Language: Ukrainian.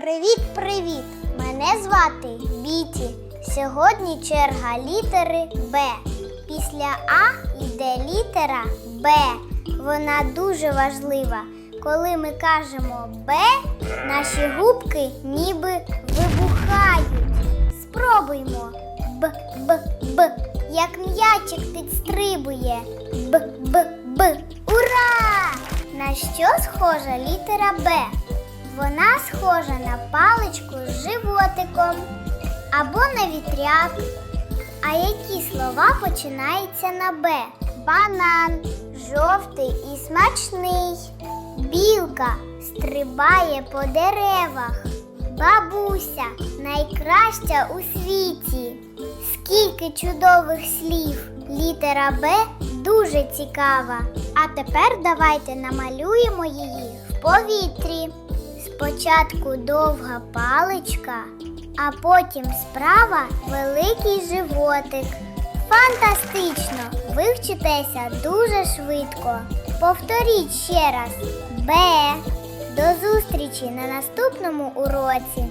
Привіт-привіт! Мене звати Біті. Сьогодні черга літери Б. Після А йде літера Б. Вона дуже важлива. Коли ми кажемо Б, наші губки ніби вибухають. Спробуймо. Б, Б, Б. Як м'ячик підстрибує. Б, Б, Б. Ура! На що схожа літера Б? Схожа на паличку з животиком або на вітряк. А які слова починаються на Б? Банан, жовтий і смачний. Білка стрибає по деревах. Бабуся найкраща у світі. Скільки чудових слів! Літера Б дуже цікава. А тепер давайте намалюємо її в повітрі. Спочатку довга паличка, а потім справа великий животик. Фантастично! Ви вчитеся дуже швидко. Повторіть ще раз. Б. До зустрічі на наступному уроці.